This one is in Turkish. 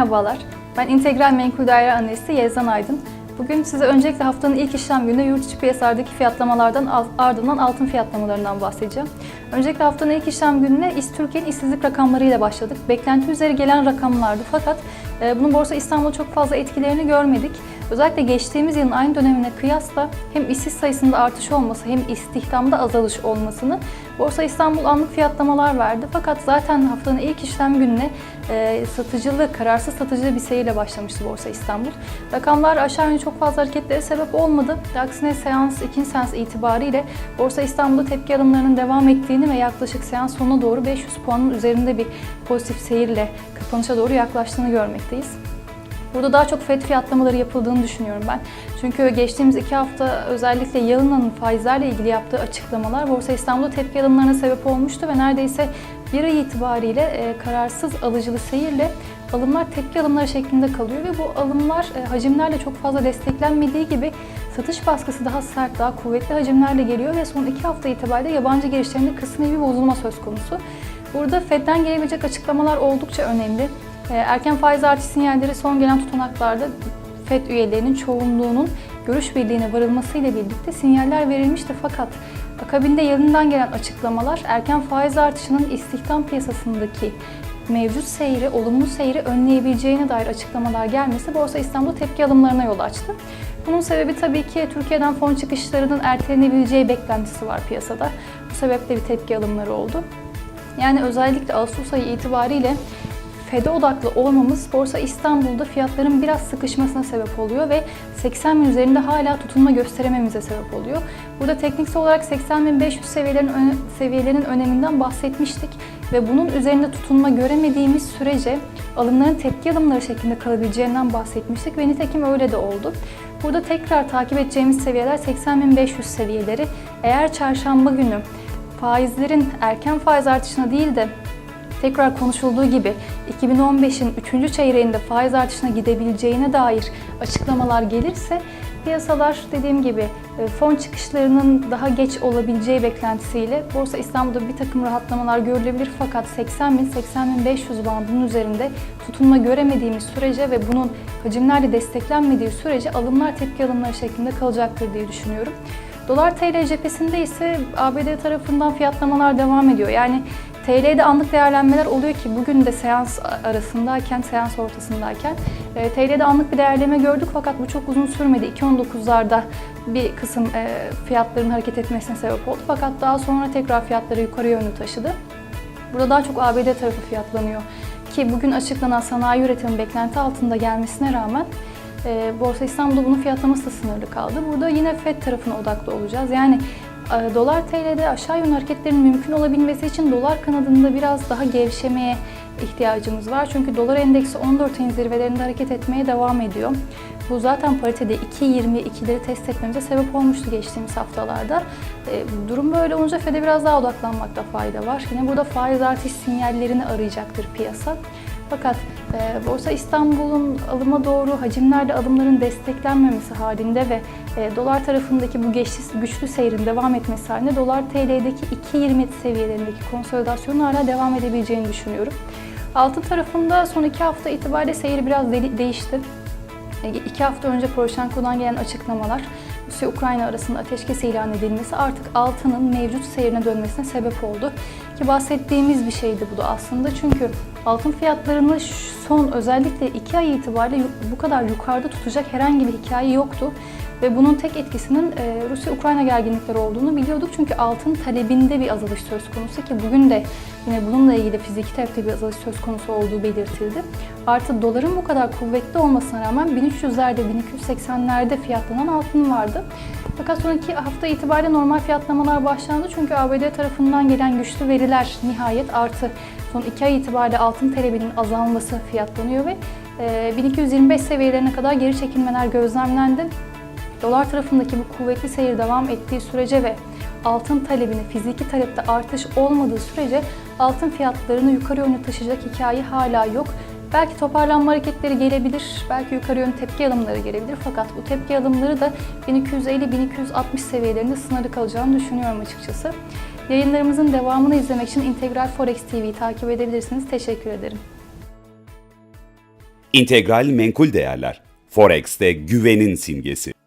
Merhabalar, ben İntegral Menkul Daire Analisti Yezdan Aydın. Bugün size öncelikle haftanın ilk işlem günü yurt içi piyasalardaki fiyatlamalardan al- ardından altın fiyatlamalarından bahsedeceğim. Öncelikle haftanın ilk işlem gününe İS Türkiye'nin işsizlik rakamlarıyla başladık. Beklenti üzeri gelen rakamlardı fakat e, bunun Borsa İstanbul'da çok fazla etkilerini görmedik. Özellikle geçtiğimiz yılın aynı dönemine kıyasla hem işsiz sayısında artış olması hem istihdamda azalış olmasını Borsa İstanbul anlık fiyatlamalar verdi. Fakat zaten haftanın ilk işlem gününe e, satıcılı, kararsız satıcılı bir seyirle başlamıştı Borsa İstanbul. Rakamlar aşağı yönlü çok fazla hareketlere sebep olmadı. Aksine seans, ikinci seans itibariyle Borsa İstanbul'da tepki alımlarının devam ettiğini ve yaklaşık seans sonuna doğru 500 puanın üzerinde bir pozitif seyirle kapanışa doğru yaklaştığını görmekteyiz. Burada daha çok FED fiyatlamaları yapıldığını düşünüyorum ben. Çünkü geçtiğimiz iki hafta özellikle Yalın'ın faizlerle ilgili yaptığı açıklamalar Borsa İstanbul'da tepki alımlarına sebep olmuştu ve neredeyse bir ay itibariyle e, kararsız alıcılı seyirle alımlar tepki alımları şeklinde kalıyor ve bu alımlar e, hacimlerle çok fazla desteklenmediği gibi satış baskısı daha sert, daha kuvvetli hacimlerle geliyor ve son iki hafta itibariyle yabancı girişlerinde kısmi bir bozulma söz konusu. Burada Fed'den gelebilecek açıklamalar oldukça önemli. E, Erken faiz artış sinyalleri son gelen tutanaklarda FED üyelerinin çoğunluğunun görüş birliğine varılmasıyla birlikte sinyaller verilmişti fakat akabinde yanından gelen açıklamalar erken faiz artışının istihdam piyasasındaki mevcut seyri, olumlu seyri önleyebileceğine dair açıklamalar gelmesi Borsa İstanbul tepki alımlarına yol açtı. Bunun sebebi tabii ki Türkiye'den fon çıkışlarının ertelenebileceği beklentisi var piyasada. Bu sebeple bir tepki alımları oldu. Yani özellikle Ağustos ayı itibariyle FED'e odaklı olmamız Borsa İstanbul'da fiyatların biraz sıkışmasına sebep oluyor ve 80 bin üzerinde hala tutunma gösterememize sebep oluyor. Burada tekniksel olarak 80.500 seviyelerin, seviyelerinin öneminden bahsetmiştik ve bunun üzerinde tutunma göremediğimiz sürece alımların tepki alımları şeklinde kalabileceğinden bahsetmiştik ve nitekim öyle de oldu. Burada tekrar takip edeceğimiz seviyeler 80.500 seviyeleri. Eğer çarşamba günü faizlerin erken faiz artışına değil de tekrar konuşulduğu gibi 2015'in 3. çeyreğinde faiz artışına gidebileceğine dair açıklamalar gelirse piyasalar dediğim gibi e, fon çıkışlarının daha geç olabileceği beklentisiyle Borsa İstanbul'da bir takım rahatlamalar görülebilir fakat 80 bin 80 bin 500 bandının üzerinde tutunma göremediğimiz sürece ve bunun hacimlerle desteklenmediği sürece alımlar tepki alımları şeklinde kalacaktır diye düşünüyorum. Dolar TL cephesinde ise ABD tarafından fiyatlamalar devam ediyor. Yani TL'de anlık değerlenmeler oluyor ki bugün de seans arasındayken, seans ortasındayken e, TL'de anlık bir değerleme gördük fakat bu çok uzun sürmedi. 2.19'larda bir kısım e, fiyatların hareket etmesine sebep oldu fakat daha sonra tekrar fiyatları yukarı yönlü taşıdı. Burada daha çok ABD tarafı fiyatlanıyor ki bugün açıklanan sanayi üretimi beklenti altında gelmesine rağmen e, Borsa İstanbul'da bunun fiyatlaması da sınırlı kaldı. Burada yine FED tarafına odaklı olacağız. Yani dolar TL'de aşağı yönlü hareketlerin mümkün olabilmesi için dolar kanadında biraz daha gevşemeye ihtiyacımız var. Çünkü dolar endeksi 14 ayın zirvelerinde hareket etmeye devam ediyor. Bu zaten paritede 2.22'leri test etmemize sebep olmuştu geçtiğimiz haftalarda. E, durum böyle olunca FED'e biraz daha odaklanmakta fayda var. Yine burada faiz artış sinyallerini arayacaktır piyasa. Fakat e, Borsa İstanbul'un alıma doğru hacimlerde alımların desteklenmemesi halinde ve e, dolar tarafındaki bu geçti, güçlü seyrin devam etmesi halinde dolar TL'deki 2.20 seviyelerindeki konsolidasyonun hala devam edebileceğini düşünüyorum. Altın tarafında son iki hafta itibariyle seyir biraz de- değişti. E, İki hafta önce Poroshenko'dan gelen açıklamalar, Rusya-Ukrayna arasında ateşkes ilan edilmesi artık altının mevcut seyrine dönmesine sebep oldu. Ki bahsettiğimiz bir şeydi bu da aslında çünkü altın fiyatlarını son özellikle iki ay itibariyle bu kadar yukarıda tutacak herhangi bir hikaye yoktu. Ve bunun tek etkisinin e, Rusya-Ukrayna gerginlikleri olduğunu biliyorduk. Çünkü altın talebinde bir azalış söz konusu ki bugün de yine bununla ilgili fiziki talepte bir azalış söz konusu olduğu belirtildi. Artı doların bu kadar kuvvetli olmasına rağmen 1300'lerde, 1280'lerde fiyatlanan altın vardı. Fakat son iki hafta itibariyle normal fiyatlamalar başlandı. Çünkü ABD tarafından gelen güçlü veriler nihayet artı son iki ay itibariyle altın talebinin azalması fiyatlanıyor ve e, 1225 seviyelerine kadar geri çekilmeler gözlemlendi. Dolar tarafındaki bu kuvvetli seyir devam ettiği sürece ve altın talebini fiziki talepte artış olmadığı sürece altın fiyatlarını yukarı yönlü taşıyacak hikaye hala yok. Belki toparlanma hareketleri gelebilir, belki yukarı yönlü tepki alımları gelebilir fakat bu tepki alımları da 1250-1260 seviyelerinde sınırlı kalacağını düşünüyorum açıkçası. Yayınlarımızın devamını izlemek için Integral Forex TV'yi takip edebilirsiniz. Teşekkür ederim. İntegral menkul değerler. Forex'te güvenin simgesi.